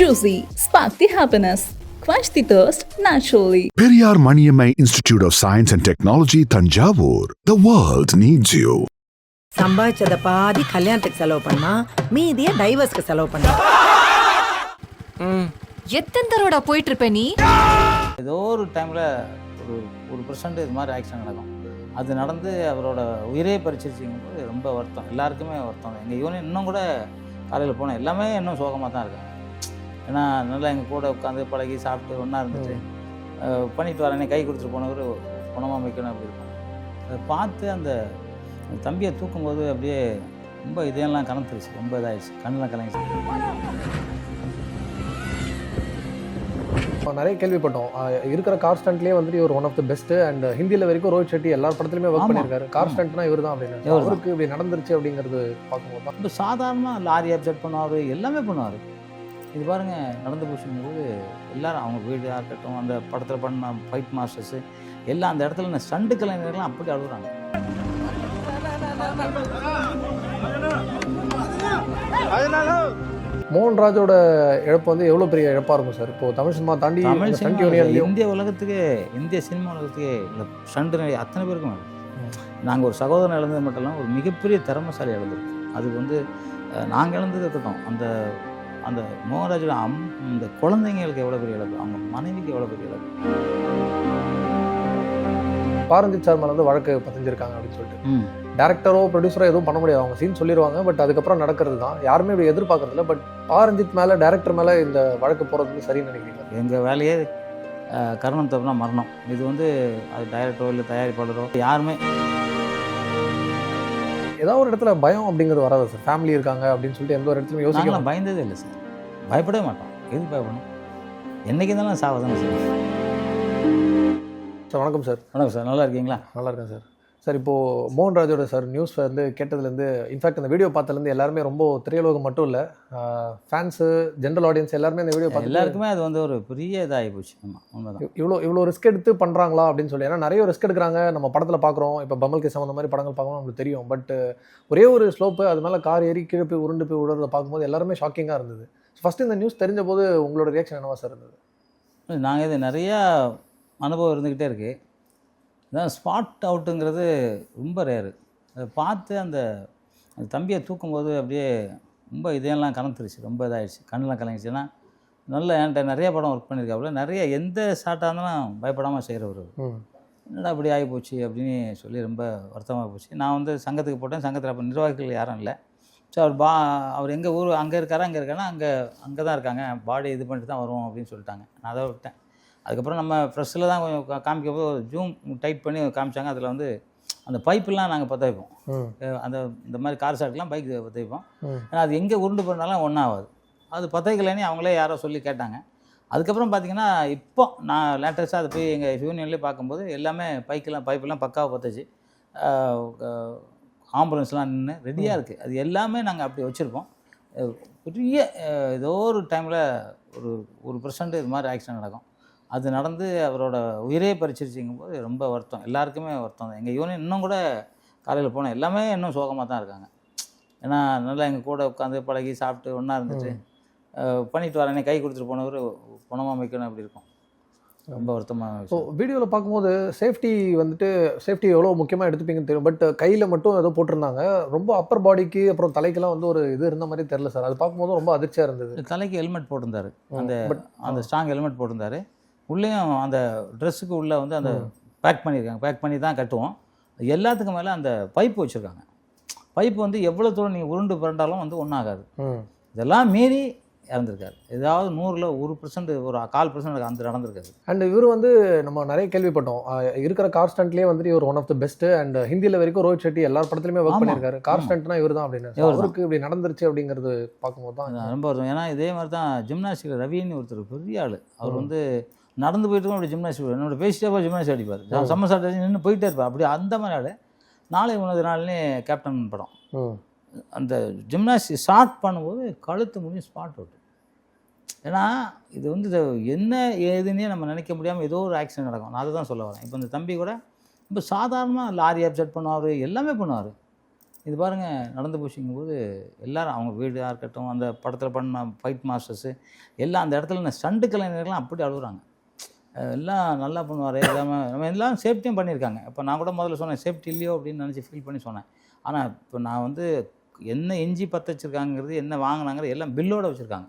Juicy, spark the happiness. Quench the thirst naturally. Periyar Maniammai Institute of Science and Technology, Tanjavur. The world needs you. சம்பாதிச்சத பாதி கல்யாணத்துக்கு செலவு பண்ணா மீதிய டைவர்ஸ்க்கு செலவு பண்ணா எத்தனை தடவைடா போயிட்டு இருப்ப நீ ஏதோ ஒரு டைமில் ஒரு ஒரு பர்சன்ட் இது மாதிரி ஆக்சிடென்ட் நடக்கும் அது நடந்து அவரோட உயிரே பறிச்சிருச்சுங்கும்போது ரொம்ப வருத்தம் எல்லாருக்குமே வருத்தம் எங்கள் யூனியன் இன்னும் கூட காலையில் போனேன் எல்லாமே இன்னும் சோகமாக தான் இருக்காங்க ஏன்னா நல்லா எங்கள் கூட உட்காந்து பழகி சாப்பிட்டு ஒன்றா இருந்துட்டு பண்ணிட்டு வரேனே கை கொடுத்துட்டு போனவர் குணமாக வைக்கணும் அப்படி இருக்கும். அதை பார்த்து அந்த தம்பியை தூக்கும்போது அப்படியே ரொம்ப இதெல்லாம் கனத்துருச்சு ரொம்ப இதாகிடுச்சு கண்ணெலாம் கலங்கிச்சு. இப்போ நிறைய கேள்விப்பட்டோம். இருக்கிற கார்ஸ்டன்ட்லேயே வந்துட்டு இவர் one of the best and ஹிந்தியில் வரைக்கும் ரோஹித் ஷெட்டி எல்லா படத்துலையுமே ஒர்க். பண்ணியிருக்காரு. கார்ஸ்டன்ட்னா இவர் தான் அப்படின்னு. அவருக்கு இப்படி நடந்துருச்சு அப்படிங்கிறது பார்க்கும்போது தான். சாதாரணமாக லாரி அப்செட் பண்ணுவார் எல்லாமே பண்ணுவார். இது பாருங்க நடந்து போச்சுங்கும்போது எல்லாரும் அவங்க வீடாக இருக்கட்டும் அந்த படத்தில் பண்ண ஃபைட் மாஸ்டர்ஸு எல்லாம் அந்த இடத்துல இந்த ஸ்டண்டு கலைஞர்கள்லாம் அப்படி அழுகுறாங்க. மோகன்ராஜோட இழப்பு வந்து எவ்வளோ பெரிய இழப்பாக இருக்கும் சார்? இப்போ தமிழ் சினிமா தாண்டி தமிழ் சினிமா இந்திய உலகத்துக்கே இந்திய சினிமா உலகத்துக்கே இந்த நடி- அத்தனை பேருக்கும் நாங்கள் ஒரு சகோதரன் இழந்தது மட்டும் இல்லாமல் ஒரு மிகப்பெரிய திறமைசாலி இழந்திருக்கோம். அதுக்கு வந்து நாங்கள் இழந்தது இருக்கட்டும். அந்த அந்த மோகன்ராஜோட அம் இந்த குழந்தைங்களுக்கு எவ்வளோ பெரிய இழப்பு? அவங்க மனைவிக்கு எவ்வளோ பெரிய இழப்பு? பாரஞ்சித் சார் மேலே வந்து வழக்கு பதிஞ்சிருக்காங்க அப்படின்னு சொல்லிட்டு. டேரக்டரோ ப்ரொடியூசரோ எதுவும் பண்ண முடியாது. அவங்க சீன் சொல்லிடுவாங்க பட் அதுக்கப்புறம் நடக்கிறது தான் யாருமே இப்படி எதிர்பார்க்கறது இல்லை பட் பாரஞ்சித் மேலே டேரக்டர் மேலே இந்த வழக்கு போகிறது வந்து சரின்னு நினைக்கிறீங்க எங்கள் வேலையே கர்ணம் தப்புனா மரணம். இது வந்து அது டைரக்டரோ இல்லை தயாரிப்பாளரோ யாருமே ஏதாவது ஒரு இடத்துல பயம் அப்படிங்கிறது வராது சார். ஃபேமிலி இருக்காங்க அப்படின்னு சொல்லிட்டு எந்த ஒரு இடத்துலையும் யோசிக்க நாங்களாம் பயந்ததே இல்லை சார். பயப்படவே மாட்டோம். எதுக்கு பயப்படணும்? என்னைக்கு இருந்தாலும் சாவதானே சார். சார் வணக்கம் சார். வணக்கம் சார். நல்லா இருக்கீங்களா? நல்லா இருக்கேன் சார். சார் இப்போது மோகன்ராஜோட சார் நியூஸ் வந்து கேட்டதுலேருந்து இன்ஃபேக்ட் அந்த வீடியோ பார்த்ததுலேருந்து எல்லாருமே ரொம்ப திரையுலகம் மட்டும் இல்லை ஃபேன்ஸு ஜென்ரல் ஆடியன்ஸ் எல்லாருமே அந்த வீடியோ பார்த்து எல்லாருக்குமே அது வந்து ஒரு பெரிய இதாகி போச்சு. ஆமாம் இவ்வளோ இவ்வளோ ரிஸ்க் எடுத்து பண்ணுறாங்களா அப்படின்னு சொல்லி ஏன்னா நிறைய ரிஸ்க் எடுக்கிறாங்க. நம்ம படத்தில் பார்க்குறோம். இப்போ பமல் கேஸ் அந்த மாதிரி படங்கள் பார்க்கணும் நமக்கு தெரியும். பட் ஒரே ஒரு ஸ்லோப்பு அது மேலே கார் ஏறி கீழே போய் உருண்டு போய் விடுறத பார்க்கும்போது எல்லாருமே ஷாக்கிங்காக இருந்தது. ஃபஸ்ட்டு இந்த நியூஸ் தெரிஞ்ச போது உங்களோட ரியாக்ஷன் என்னவா சார் இருந்தது? நாங்கள் இது நிறையா அனுபவம் இருந்துக்கிட்டே இருக்குது இதான் ஸ்பாட் அவுட்டுங்கிறது ரொம்ப ரேரு அதை பார்த்து அந்த அந்த தம்பியை தூக்கும்போது அப்படியே ரொம்ப இதெல்லாம் கனத்துருச்சு ரொம்ப இதாகிடுச்சு கண்ணெலாம் கலங்கிச்சு ஏன்னா நல்ல என்கிட்ட நிறைய படம் ஒர்க் பண்ணியிருக்காப்புல. நிறைய எந்த ஷாட்டாக இருந்தாலும் பயப்படாமல் செய்கிறவர் என்னடா அப்படி ஆகி போச்சு அப்படின்னு சொல்லி ரொம்ப வருத்தமாக போச்சு. நான் வந்து சங்கத்துக்கு போட்டேன். சங்கத்தில் அப்போ நிர்வாகிகள் யாரும் இல்லை. ஸோ அவர் பா அவர் எங்கள் ஊர் அங்கே இருக்காரா அங்கே இருக்கானா அங்கே அங்கே தான் இருக்காங்க. பாடி இது பண்ணிட்டு தான் வருவோம் அப்படின்னு சொல்லிட்டாங்க. நான் அதை விட்டேன். அதுக்கப்புறம் நம்ம ஃப்ரெஷ்ஷில் தான் கொஞ்சம் கா- காமிக்க போது ஜூம் டைட் பண்ணி காமிச்சாங்க. அதில் வந்து அந்த பைப்பெல்லாம் நாங்கள் பற்ற வைப்போம் அந்த இந்த மாதிரி கார் ஷாட்லாம் பைக் பற்ற வைப்போம் ஏன்னா அது எங்கே உருண்டு போனாலும் ஒன்றாகாது அது பற்ற வைக்கலைன்னு அவங்களே யாரோ சொல்லி கேட்டாங்க. அதுக்கப்புறம் பார்த்தீங்கன்னா இப்போ நான் லேட்டஸ்ட்டாக அதை போய் எங்கள் யூனியன்லேயே பார்க்கும்போது எல்லாமே பைக்கெல்லாம் பைப்பெல்லாம் பக்காவாக பற்றுச்சு ஆம்புலன்ஸ்லாம் நின்று ரெடியாக இருக்குது அது எல்லாமே நாங்கள் அப்படி வச்சுருப்போம். பெரிய ஏதோ ஒரு டைமில் ஒரு ஒரு பர்சன்ட் இது மாதிரி ஆக்சிடென்ட் நடக்கும். அது நடந்து அவரோட உயிரே பறிச்சிருச்சுங்கும்போது ரொம்ப வருத்தம். எல்லாருக்குமே வருத்தம் எங்கள் யூனியன் இன்னும் கூட காலையில் போனேன் எல்லாமே இன்னும் சோகமாக தான் இருக்காங்க. ஏன்னா நல்லா எங்கள் கூட உட்காந்து பழகி சாப்பிட்டு ஒன்றா இருந்துட்டு பண்ணிட்டு வரேனே கை கொடுத்துட்டு போனவர் குணமாக வைக்கணும் அப்படி இருக்கும். ரொம்ப வருத்தமாக ஸோ வீடியோவில் பார்க்கும்போது சேஃப்டி வந்துட்டு சேஃப்டி எவ்வளோ முக்கியமாக எடுத்துப்பீங்கன்னு தெரியும். பட் கையில் மட்டும் ஏதோ போட்டிருந்தாங்க. ரொம்ப அப்பர் பாடிக்கு அப்புறம் தலைக்கெல்லாம் வந்து ஒரு இது இருந்த மாதிரி தெரில சார் அது பார்க்கும்போது ரொம்ப அதிர்ச்சியாக இருந்தது. தலைக்கு ஹெல்மெட் போட்டிருந்தாரு. அந்த பட் அந்த ஸ்ட்ராங் ஹெல்மெட் போட்டிருந்தாரு. உள்ளேயும் அந்த ட்ரெஸ்ஸுக்கு உள்ளே வந்து அந்த பேக் பண்ணியிருக்காங்க. பேக் பண்ணி தான் கட்டுவோம். எல்லாத்துக்கும் மேலே அந்த பைப் வச்சுருக்காங்க. பைப் வந்து எவ்வளோ தூரம் நீங்கள் உருண்டு புரண்டாலும் வந்து ஒன்றாகாது இதெல்லாம் மீறி இறந்துருக்காரு. ஏதாவது நூறில் ஒரு பர்சன்ட் ஒரு கால் பர்சன்ட் அந்த நடந்திருக்காரு அண்ட் இவர் வந்து நம்ம நிறைய கேள்விப்பட்டோம். இருக்கிற கார்ஸ்டன்ட்லேயே வந்துட்டு இவர் one of the best and ஹிந்தியில் வரைக்கும் ரோஹித் ஷெட்டி எல்லா படத்துலையுமே ஒர்க். பண்ணியிருக்காரு. கார்ஸ்டன்ட்னா இவர் தான் அப்படின்னு. அவருக்கு இப்படி நடந்துருச்சு அப்படிங்கிறது பார்க்கும்போது தான் ரொம்ப வருத்தம். ஏன்னா இதே மாதிரி தான் ஜிம்னாஸ்டிக் ரவின்னு ஒருத்தர் பெரிய ஆள். அவர். வந்து நடந்து போயிட்டு இருக்கும் அப்படி ஜிம்னாஸ்டிக் என்னோட பேசிட்டே போய் ஜிம்னாஸ்டிக் அடிப்பார். செம்ம சாட் அடிச்சு நின்று போயிட்டே இருப்பார். அப்படி அந்த மாதிரி ஆள். நாளை உனது நாள்னே கேப்டன் படம். அந்த ஜிம்னாஸ்டிக் ஸ்டார்ட் பண்ணும்போது கழுத்து முடியும் ஸ்பாட் அவுட் ஏன்னா இது வந்து என்ன ஏதுன்னே நம்ம நினைக்க முடியாமல் ஏதோ ஒரு ஆக்சிடென்ட் நடக்கும். நான் அதை தான் சொல்ல வரேன். இப்போ இந்த தம்பி கூட இப்போ சாதாரணமாக லாரி அப்செட் பண்ணுவார் எல்லாமே பண்ணுவார். இது பாருங்கள் நடந்து போச்சுங்கும்போது எல்லாரும் அவங்க வீடாக இருக்கட்டும் அந்த படத்தில் பண்ண ஃபைட் மாஸ்டர்ஸு எல்லாம் அந்த இடத்துல ஸ்டண்டு கலைஞர்கள்லாம் அப்படி அழுகுறாங்க. எல்லாம் நல்லா பண்ணுவார். எல்லாமே நம்ம எல்லாம் சேஃப்டியும் பண்ணியிருக்காங்க. இப்போ நான் கூட முதல்ல சொன்னேன் சேஃப்டி இல்லையோ அப்படின்னு நினச்சி ஃபீல் பண்ணி சொன்னேன். ஆனால் இப்போ நான் வந்து என்ன இஞ்சி பற்ற வச்சுருக்காங்கிறது என்ன வாங்கினாங்கிறது எல்லாம் பில்லோட வச்சுருக்காங்க.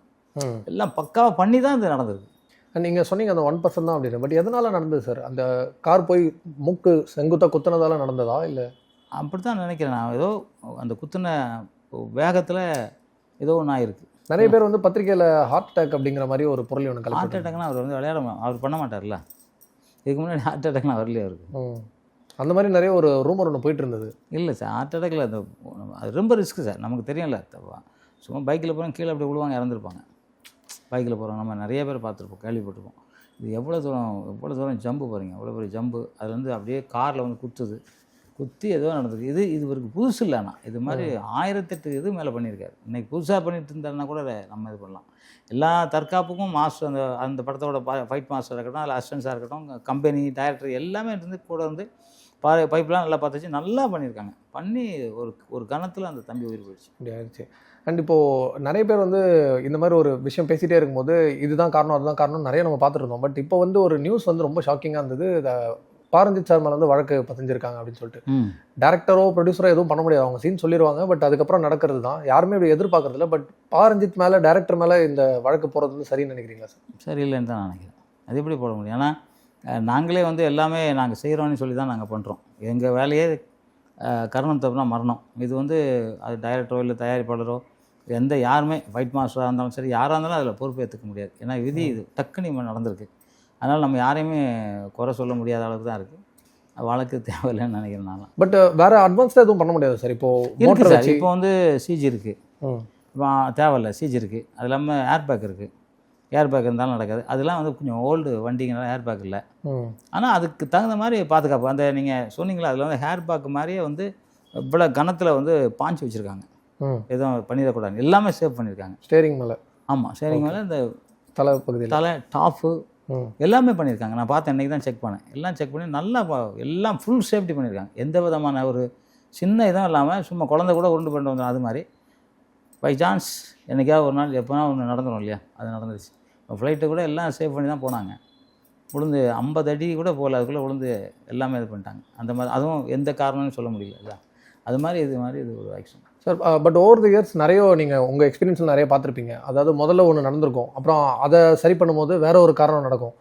எல்லாம் பக்காவாக பண்ணி தான் இது நடந்திருக்கு. நீங்கள் சொன்னீங்க அந்த ஒன் பர்சன்ட் தான் அப்படின்னு பட் எதனால நடந்தது சார் அந்த கார் போய் மூக்கு செங்குத்தா குத்துனதால நடந்ததா இல்லை? அப்படி தான் நினைக்கிறேன். நான் ஏதோ அந்த குத்துன வேகத்தில் ஏதோ ஒன்று ஆயிருக்கு நிறைய பேர் வந்து பத்திரிக்கையில் ஹார்ட் அட்டாக் அப்படிங்கிற மாதிரி ஒரு பொருள் ஒன்று ஹார்ட் கலந்து அட்டாக்னா அவர் வந்து விளையாட அவர் பண்ண மாட்டார்ல. இதுக்கு முன்னாடி ஹார்ட் அட்டாக்லாம் வரலையே அவருக்கு ம் அந்த மாதிரி நிறைய ஒரு ரூமர் ஒன்று போயிட்டு இருந்தது. இல்லை சார் ஹார்ட் அட்டாக்ல அந்த அது ரொம்ப ரிஸ்க்கு சார் நமக்கு தெரியும்ல. சும்மா பைக்கில் போகிறோம் கீழே அப்படி விழுவாங்க இறந்துருப்பாங்க. பைக்கில் போகிறோம் நம்ம நிறைய பேர் பார்த்துருப்போம் கேள்விப்பட்டிருப்போம். இது எவ்வளோ தூரம் எவ்வளோ தூரம் ஜம்பு பாருங்க எவ்வளோ பெரிய ஜம்பு அது வந்து அப்படியே காரில் வந்து குத்துது. குத்தி ஏதோ நடந்தது இது இது இவருக்கு புதுசு இல்லை ஆனால் இது மாதிரி ஆயிரத்தெட்டு இது மேலே பண்ணியிருக்காரு. இன்னைக்கு புதுசாக பண்ணிட்டு இருந்தாருன்னா கூட நம்ம இது பண்ணலாம். எல்லா தற்காப்புக்கும் மாஸ்டர் அந்த அந்த படத்தோட ஃபைட் மாஸ்டர் இருக்கட்டும் இல்லை அசிஸ்டன்ஸாக இருக்கட்டும் கம்பெனி டைரக்டர் எல்லாமே இருந்து கூட வந்து பா பைப்லாம் நல்லா பார்த்து வச்சு நல்லா பண்ணியிருக்காங்க. பண்ணி ஒரு ஒரு கணத்தில் அந்த தம்பி உயிர் போயிடுச்சு. அண்ட் இப்போது நிறைய பேர் வந்து இந்த மாதிரி ஒரு விஷயம் பேசிகிட்டே இருக்கும்போது இதுதான் காரணம் அதுதான் காரணம் நிறைய நம்ம பார்த்துட்டு இருந்தோம். பட் இப்போ வந்து ஒரு நியூஸ் வந்து ரொம்ப ஷாக்கிங்காக இருந்தது. பாரஞ்சித் சார் மேலே வந்து வழக்கு பதிஞ்சிருக்காங்க அப்படின்னு சொல்லிட்டு. டேரக்டரோ ப்ரொடியூசரோ எதுவும் பண்ண முடியாது. அவங்க சீன் சொல்லிடுவாங்க பட் அதுக்கப்புறம் நடக்கிறது தான். யாருமே இப்படி எதிர்பார்க்கறது இல்லை பட் பாரஞ்சித் மேலே டேரக்டர் மேலே இந்த வழக்கு போகிறது வந்து சரின்னு நினைக்கிறீங்களா சார் சரியில்லைன்னு தான் நான் நினைக்கிறேன். அது எப்படி போட முடியும்? ஏன்னா நாங்களே வந்து எல்லாமே நாங்கள் செய்கிறோன்னு சொல்லி தான் நாங்கள் பண்ணுறோம் எங்கள் வேலையே கர்ணம் தப்புனா மரணம். இது வந்து அது டைரக்டரோ இல்லை தயாரிப்பாளரோ எந்த யாருமே ஃபைட் மாஸ்டராக இருந்தாலும் சரி யாராக இருந்தாலும் அதில் பொறுப்பு ஏற்றுக்க முடியாது. ஏன்னா விதி இது. டக்குன்னு நடந்திருக்கு. அதனால் நம்ம யாரையுமே குறை சொல்ல முடியாத அளவுக்கு தான் இருக்குது வழக்கு தேவையில்லைன்னு நினைக்கிறேன் நான் பட் வேற அட்வான்ஸ்டாக எதுவும் பண்ண முடியாது சார் இப்போ இருக்கு மோட்டர் சார் இப்போ வந்து சிஜி இருக்குது இப்போ தேவையில்ல. சிஜி இருக்குது அது இல்லாமல் ஏர் பேக் இருக்குது ஏர் பேக் இருந்தாலும் நடக்காது. அதெல்லாம் வந்து கொஞ்சம் ஓல்டு வண்டிங்கனால ஏர் பேக் இல்லை ஆனால் அதுக்கு தகுந்த மாதிரி பாதுகாப்பு. அந்த நீங்கள் சொன்னீங்களா அதில் வந்து ஹேர் பேக் மாதிரியே வந்து இவ்வளோ கணத்தில் வந்து பாஞ்சு வச்சுருக்காங்க. எதுவும் பண்ணிடக்கூடாது. எல்லாமே சேவ் பண்ணியிருக்காங்க ஸ்டேரிங் மேலே. ஆமாம் சரிங்க மேலே இந்த தலை பகுதியில். தலை டாப்பு ம் எல்லாமே பண்ணியிருக்காங்க. நான் பார்த்தேன் இன்றைக்கி தான் செக் பண்ணேன். எல்லாம் செக் பண்ணி நல்லா பா- எல்லாம் ஃபுல் சேஃப்டி பண்ணியிருக்காங்க. எந்த விதமான ஒரு சின்ன இதுவும் இல்லாமல் சும்மா குழந்தை கூட உருண்டு பண்ணிட்டு வந்தோம். அது மாதிரி. பை சான்ஸ் என்னைக்காவது ஒரு நாள் எப்போனா ஒன்று நடந்துடும் இல்லையா? அது நடந்துருச்சு. இப்போ ஃப்ளைட்டு கூட எல்லாம் சேவ் பண்ணி தான் போனாங்க. விழுந்து ஐம்பது அடி கூட போகல. அதுக்குள்ளே விழுந்து எல்லாமே இது பண்ணிட்டாங்க. அந்த மாதிரி அதுவும் எந்த காரணம்னு சொல்ல முடியல இல்லை? அது மாதிரி இது மாதிரி இது ஒரு action sir but over the years நிறைய நீங்கள் உங்கள் எக்ஸ்பீரியன்ஸில் நிறைய பார்த்துருப்பீங்க. அதாவது முதல்ல ஒன்று நடந்திருக்கும். அப்புறம் அதை சரி பண்ணும்போது வேற ஒரு காரணம் நடக்கும்.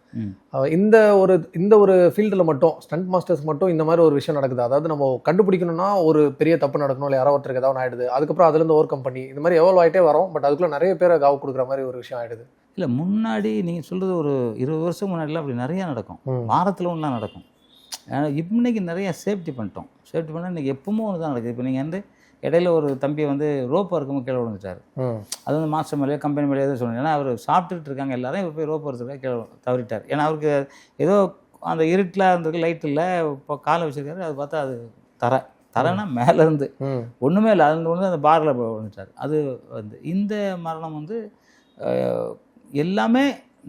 அஹ் இந்த ஒரு இந்த ஒரு ஃபீல்டில் மட்டும் ஸ்டண்ட் மாஸ்டர்ஸ் மட்டும் இந்த மாதிரி ஒரு விஷயம் நடக்குது. அதாவது நம்ம கண்டுபிடிக்கணும்னா ஒரு பெரிய தப்பு நடக்கணும் இல்லை யாரோ ஒருத்தருக்கு ஏதாவது ஆயிடுது. அதுக்கப்புறம் அதுலேருந்து ஓவர் கம் பண்ணி இந்த மாதிரி எவ்வளோ ஆகிட்டே வரும். பட் அதுக்குள்ளே நிறைய பேரை காவு கொடுக்குற மாதிரி ஒரு விஷயம் ஆயிடுது. இல்லை முன்னாடி நீங்கள் சொல்கிறது ஒரு இருபது வருஷம் முன்னாடிலாம் அப்படி நிறையா நடக்கும். வாரத்தில் ஒன்றுலாம் நடக்கும். ஏன்னா இன்னைக்கு நிறைய சேஃப்டி பண்ணிட்டோம். சேஃப்டி பண்ணால் இன்றைக்கி எப்பவுமே ஒன்று தான் நடக்குது. இப்போ நீங்கள் வந்து இடையில ஒரு தம்பியை வந்து ரோப்பு இருக்கும்போது கீழே விழுந்துட்டார். அது வந்து மாஸ்டர் மேலேயோ கம்பெனி மேலேயோ எதுவும் சொல்லுங்க ஏன்னா அவர் சாப்பிட்டுட்டு இருக்காங்க எல்லாரும் இவர் போய் ரோப்பு வரதுக்காக கீழே தவறிட்டார். ஏன்னா அவருக்கு ஏதோ அந்த இருட்டில் இருந்திருக்கு லைட் இல்லை இப்போ காலை வச்சிருக்காரு அது பார்த்தா அது தரை. தரைன்னா மேலேருந்து ஒன்றுமே இல்லை. அது வந்து அந்த பாரில் விழுந்துட்டார். அது வந்து இந்த மரணம் வந்து எல்லாமே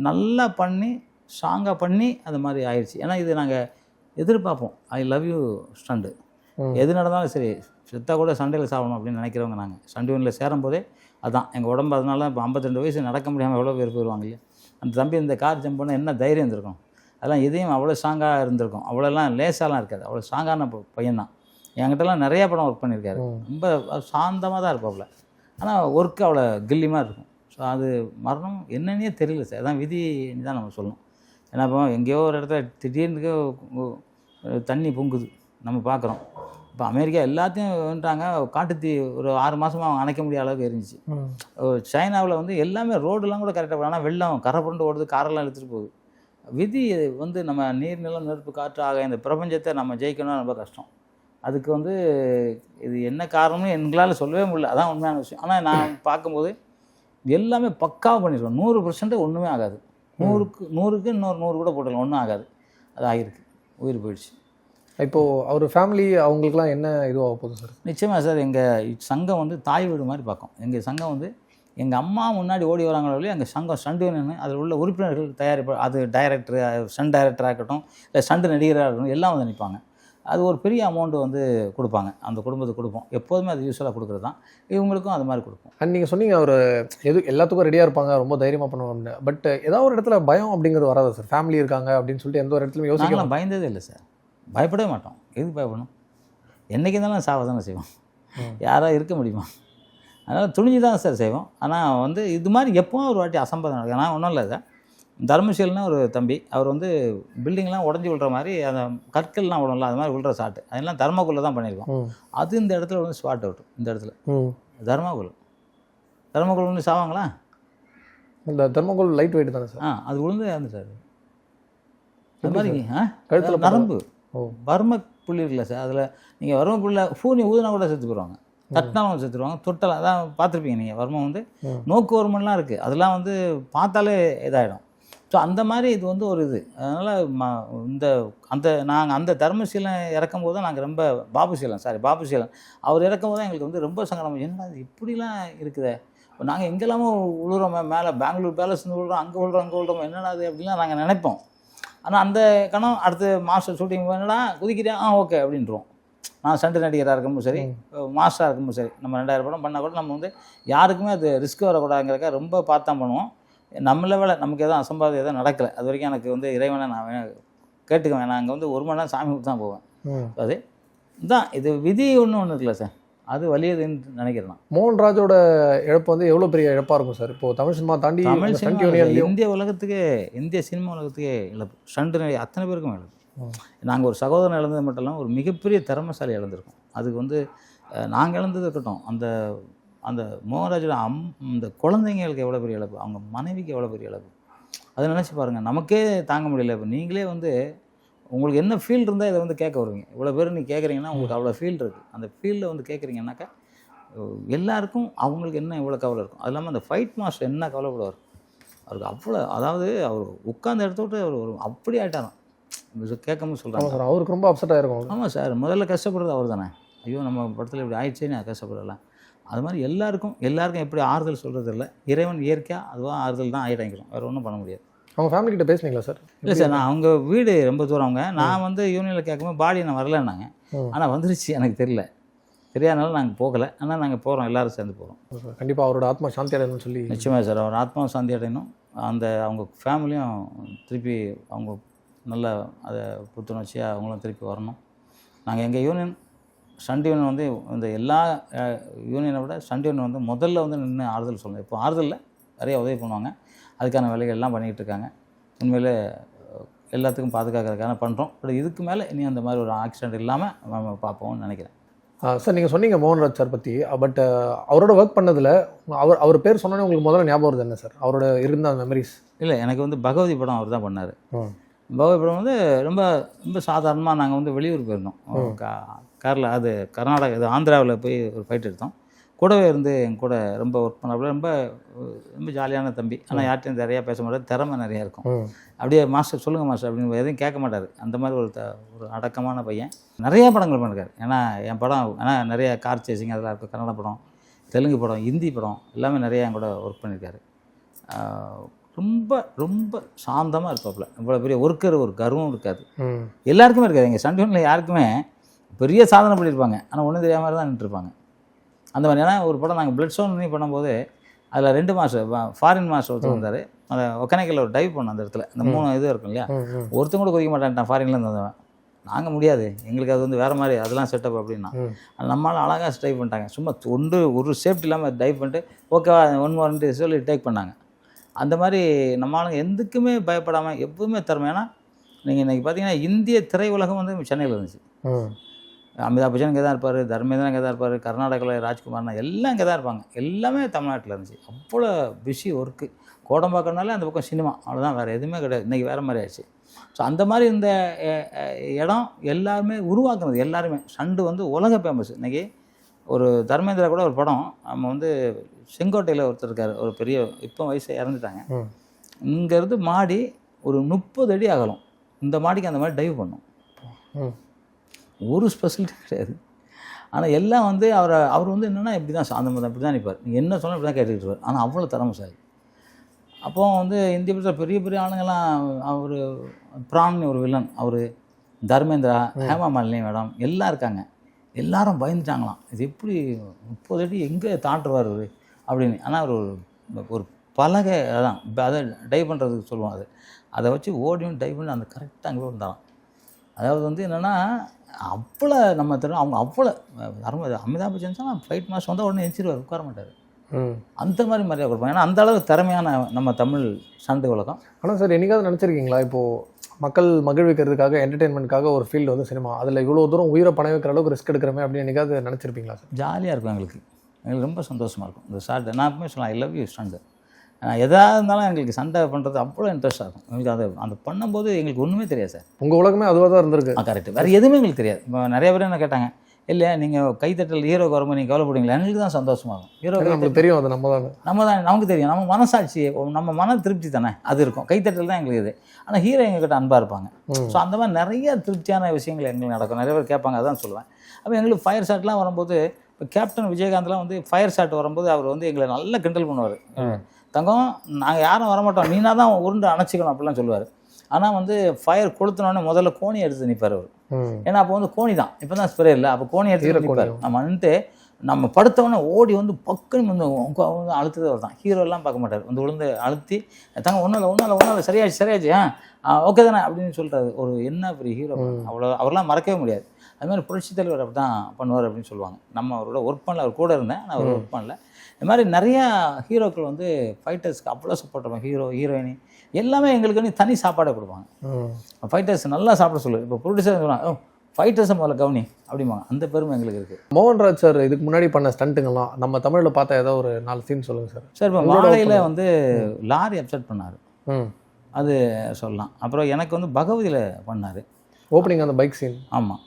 நல்லா பண்ணி ஸ்ட்ராங்காக பண்ணி அது மாதிரி ஆயிடுச்சு. ஏன்னா இது நாங்கள் எதிர்பார்ப்போம். I love you stunt. எது நடந்தாலும் சரி செத்தா கூட சண்டையில் சாகணும் அப்படின்னு நினைக்கிறவங்க நாங்கள் சண்டை ஒன்றில் சேரும்போதே அதான் எங்கள் உடம்பு அதனால தான் இப்போ ஐம்பத்திரெண்டு வயசு நடக்க முடியாமல் எவ்வளோ பேர் போயிடுவாங்க இல்லையா? அந்த தம்பி இந்த கார் ஜம்ப் பண்ண என்ன தைரியம் இருந்திருக்கும்? அதெல்லாம் எதையும் அவ்வளோ ஸ்ட்ராங்காக இருந்திருக்கும். அவ்வளோலாம் லேசாலாம் இருக்காது. அவ்வளோ ஸ்ட்ராங்கான பையன் தான் என்கிட்டலாம் நிறைய படம் ஒர்க் பண்ணியிருக்காரு. ரொம்ப சாந்தமாக தான் இருப்பாப்புல. ஆனால் ஒர்க்கு அவ்வளோ கில்லிமாக இருக்கும். ஸோ அது மரணம் என்னன்னே தெரியல சார். அதான் விதி தான் நம்ம சொல்லணும். ஏன்னா இப்போ எங்கேயோ ஒரு இடத்துல திடீர்னு உ- தண்ணி பொங்குது. நம்ம பார்க்குறோம். இப்போ அமெரிக்கா எல்லாத்தையும் வந்துட்டாங்க. காட்டுத்தீ ஒரு ஆறு மாதமாக அவங்க அணைக்க முடியாத அளவுக்கு இருந்துச்சு சைனாவில் வந்து எல்லாமே ரோடெல்லாம் கூட கரெக்டாக ஆனால் வெள்ளம் கரை புரண்டு ஓடுது காரெல்லாம் இழுத்துட்டு போகுது. விதி வந்து நம்ம நீர் நிலம் நெருப்பு காற்று ஆக இந்த பிரபஞ்சத்தை நம்ம ஜெயிக்கணும் ரொம்ப கஷ்டம். அதுக்கு வந்து இது என்ன காரணம்னு எங்களால் சொல்லவே முடியல. அதான் உண்மையான விஷயம். ஆனால் நான் பார்க்கும்போது எல்லாமே பக்காவாக பண்ணியிருக்கோம் நூறு பர்சன்ட் ஒன்றுமே ஆகாது. நூறுக்கு நூறுக்கு இன்னொரு நூறு கூட போட்டுக்கலாம். ஒன்றும் ஆகாது. அது ஆகிருக்கு உயிர் போயிடுச்சு. இப்போது அவர் ஃபேமிலி அவங்களுக்குலாம் என்ன இதுவாக போகுது சார் நிச்சயமாக சார் எங்கள் சங்கம் வந்து தாய் வீடு மாதிரி பார்க்கும். எங்கள் சங்கம் வந்து எங்கள் அம்மா முன்னாடி ஓடி வராங்களோ இல்லையா எங்கள் சங்கம் ஸ்டண்ட் யூனியன் அதில் உள்ள உறுப்பினர்கள் தயாரிப்பு அது டைரக்டர் ஸ்டண்ட் டைரக்டராக இருக்கட்டும் இல்லை ஸ்டண்ட் நடிகராக இருக்கட்டும் எல்லாம் வந்து நிற்பாங்க அது ஒரு பெரிய அமௌண்ட் வந்து கொடுப்பாங்க. அந்த குடும்பத்துக்கு கொடுப்போம். எப்போதுமே அது யூஸ்வலாக கொடுக்குறது தான். இவங்களுக்கும் அது மாதிரி கொடுப்போம். அண்ட் நீங்கள் சொன்னீங்க அவர் எது எல்லாத்துக்கும் ரெடியாக இருப்பாங்க ரொம்ப தைரியமாக பண்ணுவாங்க பட் ஏதாவது ஒரு இடத்துல பயம் அப்படிங்கிறது வராது சார் ஃபேமிலி இருக்காங்க அப்படின்னு சொல்லிட்டு எந்த ஒரு இடத்துலையும் யோசிக்க நாங்களாம் பயந்ததே இல்லை சார் பயப்படவே மாட்டோம். எதுக்கு பயப்படணும்? என்றைக்கு இருந்தாலும் சாவ தானே செய்வோம். யாராவது இருக்க முடியுமா? அதனால் துணிஞ்சு தான் சார் செய்வோம். ஆனால் வந்து இது மாதிரி எப்பவும் ஒரு வாட்டி அசம்பாதம் நடக்கும். நான் ஒன்றும் இல்லை சார் தர்மசீலன்னு ஒரு தம்பி அவர் வந்து பில்டிங்லாம் உடஞ்சி விழுற மாதிரி அந்த கற்கள்லாம் விடும்ல அது மாதிரி விழுற ஷாட்டு அதெல்லாம் தர்மக்குள்ளே தான் பண்ணியிருக்கோம். அது இந்த இடத்துல வந்து ஸ்பாட் அவுட் இந்த இடத்துல. ம். தர்மகுல். தர்மகுல் வந்து சாவாங்களா? இந்த தெர்மோகோல் லைட் வெயிட் தானே சார்? ஆ அது விழுந்து இறந்துட்டாரு. அது மாதிரி ஆ? கழுத்துல நரம்பு. வர்ம புள்ளி இருக்குல்ல சார் அதில் நீங்கள் வர்ம புள்ளியில் ஃபூனி ஊதுனா கூட செத்து போயிடுவாங்க தட்டினாலும் செத்துருவாங்க தொட்டலாம் அதான் பார்த்துருப்பீங்க நீங்கள் வர்மம் வந்து. நோக்கு வர்மம்லாம் இருக்குது அதெல்லாம் வந்து பார்த்தாலே இதாகிடும் ஸோ அந்த மாதிரி இது வந்து ஒரு இது. அதனால் ம இந்த அந்த நாங்கள் அந்த தர்மசீலம் இறக்கும் போது தான் நாங்கள் ரொம்ப பாபுசீலம் சாரி பாபுசீலம் அவர் இறக்கும் போது தான் எங்களுக்கு வந்து ரொம்ப சங்கடம் என்ன இப்படிலாம் இருக்குதே? இப்போ நாங்கள் எங்கெல்லாமோ விழுறோம் மேலே பெங்களூர் பேலஸ்னு விழுறோம் அங்கே விழுறோம் அங்கே விழுறோம் என்னடா அது அப்படிலாம் நாங்கள் நினைப்போம். ஆனால் அந்த கணம் அடுத்து மாஸ்டர் ஷூட்டிங் என்னடா குதிக்கிறேன் ஆ ஓகே அப்படின்றோம் நான் சண்டை நடிகராக இருக்கும்போது சரி மாஸ்டராக இருக்கும்போது சரி நம்ம ரெண்டாயிரம் படம் பண்ணால் கூட நம்ம வந்து யாருக்குமே அது ரிஸ்க் வரக்கூடாதுங்கிறக்க ரொம்ப பார்த்து பண்ணுவோம். நம்மளை விட நமக்கு எதுவும் அசம்பாவிதம் எதுவும் நடக்கலை. அது வரைக்கும் எனக்கு வந்து இறைவனை நான் கேட்டுக்குவேன். நான் அங்கே வந்து ஒரு மணி நேரம் சாமி கொடுத்து தான் போவேன். அது தான் இது விதி ஒன்று ஒன்று இருக்குல்ல சார். அது வலியுதுன்னு நினைக்கிறேன் நான் மோகன்ராஜோட இழப்பு வந்து எவ்வளோ பெரிய இழப்பாக இருக்கும் சார்? இப்போ தமிழ் சினிமா தாண்டி தமிழ் சன் சினிமா இந்திய உலகத்துக்கே இந்திய சினிமா உலகத்துக்கே இழப்பு. சண்டு அத்தனை பேருக்கும் இழப்பு. நாங்கள் ஒரு சகோதரன் இழந்தது மட்டும் இல்லாமல் ஒரு மிகப்பெரிய திறமைசாலி இழந்திருக்கோம். அதுக்கு வந்து நாங்கள் இழந்தது இருக்கட்டும். அந்த அந்த மோகன்ராஜோட அம் இந்த குழந்தைங்களுக்கு எவ்வளோ பெரிய இழப்பு? அவங்க மனைவிக்கு எவ்வளோ பெரிய இழப்பு? அதை நினச்சி பாருங்கள் நமக்கே தாங்க முடியல. இப்போ நீங்களே வந்து உங்களுக்கு என்ன ஃபீல் இருந்தால் இதை வந்து கேட்க வருவீங்க. இவ்வளோ பேர் நீ கேட்குறீங்கன்னா உங்களுக்கு அவ்வளோ ஃபீல் இருக்குது அந்த ஃபீல்டில் வந்து கேட்குறீங்கன்னாக்கா எல்லாருக்கும் அவங்களுக்கு என்ன எவ்வளோ கவலை இருக்கும் அது இல்லாமல் அந்த ஃபைட் மாஸ்டர் என்ன கவலைப்படுவார்? அவருக்கு அவ்வளோ அதாவது அவர் உட்கார்ந்த இடத்த விட்டு அவர் ஒரு அப்படி ஆயிட்டாராம் கேட்காம சொல்கிறாங்க சார் அவருக்கு ரொம்ப அப்செட் ஆயிருக்கும். ஆமாம் சார் முதல்ல கஷ்டப்படுறது அவர் தானே ஐயோ நம்ம படத்தில் இப்படி ஆயிடுச்சேன்னு நான் கஷ்டப்படலாம் அது மாதிரி எல்லாருக்கும் எல்லாருக்கும் எப்படி ஆறுதல் சொல்கிறது இல்லை. இறைவன் இயற்கையாக அதுவாக ஆறுதல் தான் ஆகிட்டாங்கிறோம் வேறு ஒன்றும் பண்ண முடியாது. அவங்க ஃபேமிலி கிட்ட பேசுனீங்களா சார் இல்லை சார் நான் அவங்க வீடு ரொம்ப தூரம் அவங்க. நான் வந்து யூனியனில் கேட்கும்போது பாடி நான் வரலன்னாங்க. ஆனால் வந்துருச்சு எனக்கு தெரியல. தெரியாதனால நாங்கள் போகலை. ஆனால் நாங்கள் போகிறோம் எல்லாரும் சேர்ந்து போகிறோம் கண்டிப்பாக அவரோட ஆத்மா சாந்தி அடையணும்னு சொல்லி நிச்சயமாக சார் அவர் ஆத்மா சாந்தி அடையணும். அந்த அவங்க ஃபேமிலியும் திருப்பி அவங்க நல்ல அதை புத்துணர்ச்சியாக அவங்களும் திருப்பி வரணும். நாங்கள் எங்கள் யூனியன் சன் யூனியன் வந்து இந்த எல்லா யூனியனை விட சன் யூனியன் வந்து முதல்ல வந்து நின்று ஆறுதல் சொல்லணும் இப்போ ஆறுதலில் நிறைய உதவி பண்ணுவாங்க. அதுக்கான வேலைகள் எல்லாம் பண்ணிக்கிட்டு இருக்காங்க. உண்மையிலே எல்லாத்துக்கும் பாதுகாக்கிறதுக்கான பண்ணுறோம் பட் இதுக்கு மேலே இனி அந்த மாதிரி ஒரு ஆக்சிடென்ட் இல்லாமல் நம்ம பார்ப்போம்னு நினைக்கிறேன். சார் நீங்கள் சொன்னீங்க மோகன்ராஜ் சார் பற்றி பட் அவரோட ஒர்க் பண்ணதில் அவர் அவர் பேர் சொன்னோன்னே உங்களுக்கு முதல்ல ஞாபகம் வருது என்ன சார்? அவரோட இருந்த அந்த மெமரிஸ் இல்லை எனக்கு வந்து பகவதி படம் அவர் தான் பண்ணார். பகவதி படம் வந்து ரொம்ப ரொம்ப சாதாரணமாக நாங்கள் வந்து வெளியூர் போயிருந்தோம். கா காரில் அது கர்நாடகா இது ஆந்திராவில் போய் ஒரு ஃபைட் எடுத்தோம். கூடவே இருந்து என் கூட ரொம்ப ஒர்க் பண்ணாப்புல ரொம்ப ரொம்ப ஜாலியான தம்பி. ஆனால் யார்ட்டையும் நிறையா பேச மாட்டார் திறமை நிறையா இருக்கும். அப்படியே மாஸ்டர் சொல்லுங்கள் மாஸ்டர் அப்படின்னு எதையும் கேட்க மாட்டார். அந்த மாதிரி ஒரு த ஒரு அடக்கமான பையன். நிறைய படங்கள் பண்ணிருக்காரு. ஏன்னா என் படம் ஏன்னா நிறைய கார் சேசிங் அதெல்லாம் இருக்கும் கன்னட படம் தெலுங்கு படம் ஹிந்தி படம் எல்லாமே நிறையா என் கூட ஒர்க் பண்ணியிருக்காரு ரொம்ப ரொம்ப சாந்தமாக இருப்பாப்புல. இவ்வளோ பெரிய ஒர்க்கர் ஒரு கர்வம் இருக்காது. எல்லாருக்குமே இருக்காது. எங்கள் சண்டூனில் யாருக்குமே பெரிய சாதனை பண்ணியிருப்பாங்க. ஆனால் ஒன்றும் தெரியாமல் தான் நின்றுருப்பாங்க. அந்த மாதிரி. ஏன்னா ஒரு படம் நாங்கள் பிளட் ஸ்டோன் பண்ணும்போது அதில் ரெண்டு மாதம் ஃபாரின் மாதம் ஒருத்தர் வந்தார். அந்த ஒக்கனைக்கில் ஒரு டைவ் பண்ணோம் அந்த இடத்துல. இந்த மூணு இது இருக்கும் இல்லையா. ஒருத்தன் கூட குதிக்க மாட்டான்ட்டான். ஃபாரின்லேருந்து வந்தவன். நாங்கள் முடியாது. எங்களுக்கு அது வந்து வேறு மாதிரி அதெல்லாம் செட்டப் அப்படின்னா. நம்மளால் அழகாக டைப் பண்ணிட்டாங்க. சும்மா ஒன்று ஒரு சேஃப்டி இல்லாமல் டைப் பண்ணிட்டு ஓகேவா ஒன் மோர்ன்ட்டு சொல்லி டேக் பண்ணாங்க. அந்த மாதிரி நம்ம ஆளுங்க எதுக்குமே பயப்படாமல் எப்பவுமே திறமை ஏன்னா நீங்கள் இன்றைக்கி பார்த்தீங்கன்னா இந்திய திரையுலகம் வந்து சென்னையில் இருந்துச்சு. அமிதாப் பச்சன் இங்கே தான் இருப்பார் தர்மேந்திரன் இங்கே தான் இருப்பார் கர்நாடகாவில் ராஜ்குமார்னா எல்லாம் இங்கே தான் இருப்பாங்க. எல்லாமே தமிழ்நாட்டில் இருந்துச்சு. அவ்வளோ பிஸி ஒர்க்கு கோடம்பாக்கம்னாலே அந்த பக்கம் சினிமா அவ்வளோதான் வேறு எதுவுமே கிடையாது. இன்றைக்கி வேறு மாதிரி ஆயிடுச்சு. ஸோ அந்த மாதிரி இந்த இடம் எல்லாருமே உருவாக்குனது எல்லாருமே. சண்டு வந்து உலக ஃபேமஸ் இன்றைக்கி ஒரு தர்மேந்திரா கூட ஒரு படம் நம்ம வந்து செங்கோட்டையில் ஒருத்தர் இருக்கார் ஒரு பெரிய இப்போ வயசு இறந்துட்டாங்க. இங்கேருந்து மாடி ஒரு முப்பது அடி அகலம். இந்த மாடிக்கு அந்த மாதிரி டைவ் பண்ணும். ஒரு ஸ்பெஷலிட்டி கிடையாது. ஆனால் எல்லாம் வந்து அவரை அவர் வந்து என்னென்னா இப்படி தான் சாந்தமாக இப்படி தான் நிற்பார் என்ன சொன்னால் இப்படி தான் கேட்டுக்கிட்டு இருப்பார். ஆனால் அவ்வளோ திறமைசாலி. அப்போ வந்து இந்திய படத்தில் பெரிய பெரிய ஆளுங்கெல்லாம் அவர் பிரான் ஒரு வில்லன் அவர் தர்மேந்திரா ஹேமா மாலினி மேடம் எல்லாம் இருக்காங்க. எல்லாரும் பயந்துட்டாங்களாம். இது எப்படி முப்பது அடி எங்கே தாண்டுவார் இவரு? அப்படின்னு. ஆனால் அவர் ஒரு ஒரு பலகை அதான் இப்ப அதை டைவ் பண்ணுறதுக்கு சொல்லுவோம் அது. அதை வச்சு ஓடியும் டைவ் பண்ணி அந்த கரெக்டாக அங்கே இருந்தாலும் அதாவது வந்து என்னென்னா அவ்வளோ நம்ம தெரியும் அவங்க அவ்வளோ அருமை Amitabh Bachchan sir fight mass வந்தால் உடனே எந்திரிவார் உட்கார மாட்டார். அந்த மாதிரி மரியாதை கொடுப்பாங்க. ஏன்னா அந்த அளவுக்கு திறமையான நம்ம தமிழ் சண்டை உலகம். ஆனால் சார் என்னைக்காவது நினச்சிருக்கீங்களா? இப்போது மக்கள் மகிழ்விக்கிறதுக்காக என்டர்டெயின்மெண்ட்காக ஒரு ஃபீல்டு வந்து சினிமா அதில் இவ்வளோ தூரம் உயிரை பணம் வைக்கிற அளவுக்கு ரிஸ்க் எடுக்கிறமே அப்படின்னு என்னைக்காவது நினச்சிருப்பீங்களா சார்? ஜாலியாக இருக்கும் எங்களுக்கு. எங்களுக்கு ரொம்ப சந்தோஷமாக இருக்கும். இந்த ஷார்ட் நான் எப்பவுமே சொல்லலாம் ஐ லவ் யூ ஸ்டண்டு எதாக இருந்தாலும் எங்களுக்கு சண்டை பண்ணுறது அவ்வளோ இன்ட்ரெஸ்ட்டாக இருக்கும். எங்களுக்கு அதை அந்த பண்ணும்போது எங்களுக்கு ஒன்றுமே தெரியாது சார். உங்கள் உலகமே அதுவாக தான் இருந்திருக்கு. கரெக்ட் வேறு எதுவுமே எங்களுக்கு தெரியாது. இப்போ நிறைய பேர் என்ன கேட்டாங்க இல்லை நீங்கள் கைத்தட்டல் ஹீரோக்கு வரும்போது நீங்கள் கவலைப்படுவீங்களா? எங்களுக்கு தான் சந்தோஷமாக இருக்கும். ஹீரோ நம்மளுக்கு தெரியும் அது நம்ம தான். நம்ம தான் நமக்கு தெரியும். நம்ம மனசாட்சி நம்ம மன திருப்தி தானே அது இருக்கும். கைத்தட்டல் தான் எங்களுக்கு இது. ஆனால் ஹீரோ எங்ககிட்ட அன்பாக இருப்பாங்க. ஸோ அந்த மாதிரி நிறைய திருப்தியான விஷயங்கள் எங்களுக்கு நடக்கும். நிறைய பேர் கேட்பாங்க அதான் சொல்லுவேன். அப்போ எங்களுக்கு ஃபயர் ஷாட்லாம் வரும்போது இப்போ கேப்டன் விஜயகாந்த்லாம் வந்து ஃபயர் ஷாட் வரும்போது அவர் வந்து எங்களை நல்லா கிண்டல் பண்ணுவார். தங்கம் நாங்கள் யாரும் வரமாட்டோம். நீனா தான் உருண்டு அணைச்சிக்கணும் அப்படிலாம் சொல்லுவார். ஆனால் வந்து ஃபயர் கொளுத்தினோடனே முதல்ல கோணி எடுத்து நிற்பார் அவர். ஏன்னா அப்போ வந்து கோணி தான். இப்போ தான் ஸ்ப்ரே இல்லை. அப்போ கோணி எடுத்து. நிற்பார் நம்ம நின்றுட்டு நம்ம படுத்தவொடனே ஓடி வந்து பக்குன்னு வந்து வந்து அழுத்தது அவர் தான். ஹீரோலாம் பார்க்க மாட்டார். வந்து விழுந்து அழுத்தி தாங்க ஒன்றும் இல்லை ஒன்றும் இல்லை ஒன்றும் இல்லை சரியாச்சு சரியாச்சு ஓகே தானே அப்படின்னு சொல்கிறாரு ஒரு என்ன பெரிய ஹீரோ அவ்வளோ அவரெல்லாம் மறக்கவே முடியாது. அது மாதிரி புரட்சி தலைவர் அப்படி தான் பண்ணுவார் அப்படின்னு சொல்லுவாங்க. நம்ம அவரோட ஒர்க் பண்ணல அவர் கூட இருந்தேன் நான் அவர் ஒர்க் பண்ணல. இந்த மாதிரி நிறையா ஹீரோக்கள் வந்து ஃபைட்டர்ஸ்க்கு அவ்வளோ சப்போர்ட் பண்ணுவாங்க ஹீரோ ஹீரோயினி எல்லாமே எங்களுக்கு வந்து தனி சாப்பாடை கொடுப்பாங்க. ஃபைட்டர்ஸ் நல்லா சாப்பிட சொல்லு இப்போ ப்ரொடியூசர் சொல்லுவாங்க ஃபைட்டர்ஸை முதல்ல கவனி அப்படிம்பாங்க. அந்த பெருமை எங்களுக்கு இருக்குது மோகன்ராஜ் சார் இதுக்கு முன்னாடி பண்ண ஸ்டண்ட்டுங்கெல்லாம் நம்ம தமிழில் பார்த்த ஏதோ ஒரு நாலு சீன் சொல்லுங்கள் சார். சார் இப்போ மாலையில். வந்து லாரி அப்செட் பண்ணார். அது சொல்லலாம். அப்புறம் எனக்கு வந்து பகவதியில் பண்ணார். ஓப்பனிங் அந்த பைக் சீன் ஆமாம்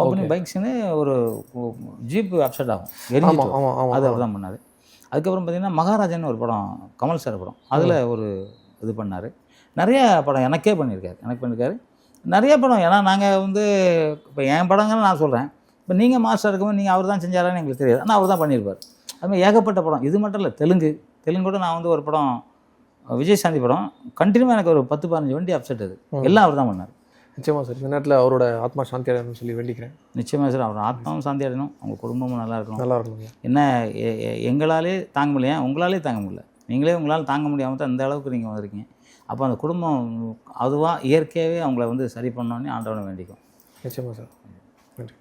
ஓப்பனிங் பைக்ஸ்னு ஒரு ஜீப்பு அப்செட் ஆகும். அது அவர் தான் பண்ணார். அதுக்கப்புறம் பார்த்தீங்கன்னா மகாராஜன் ஒரு படம் கமல் சார் படம் அதில் ஒரு இது பண்ணார். நிறைய படம் எனக்கே பண்ணியிருக்காரு. எனக்கு பண்ணியிருக்காரு. நிறைய படம் ஏன்னா நாங்கள் வந்து இப்போ என் படங்கள் நான் சொல்கிறேன் இப்போ நீங்கள் மாஸ்டர் இருக்கும்போது நீங்கள் அவர் தான் செஞ்சாரான்னு எங்களுக்கு தெரியாது. ஆனால் அவர் தான் பண்ணியிருப்பார் அதுமாதிரி ஏகப்பட்ட படம். இது மட்டும் இல்லை தெலுங்கு. தெலுங்கு கூட நான் வந்து ஒரு படம் விஜய் சாந்தி படம். கண்டினியூவாக எனக்கு ஒரு பத்து பதினஞ்சு வண்டி அப்செட் அது. எல்லாம் அவர் தான் பண்ணார். நிச்சயமா சார் நேரத்தில் அவரோட ஆத்மா சாந்தி அடையணும்னு சொல்லி வேண்டிக்கிறேன். நிச்சயமாக சார் அவர் ஆத்மாவும் சாந்தி அடையணும். அவங்க குடும்பமும் நல்லா இருக்கணும். நல்லா இருக்கணுங்க என்ன எங்களாலே தாங்க முடியல. உங்களாலே தாங்க முடியல. நீங்களே உங்களால் தாங்க முடியாமல் தான் இந்த அளவுக்கு நீங்கள் வந்திருக்கீங்க. அப்போ அந்த குடும்பம் அதுவாக இயற்கையாகவே அவங்கள வந்து சரி பண்ணோன்னே ஆண்டவனை வேண்டிக்கும் நிச்சயமா சார்.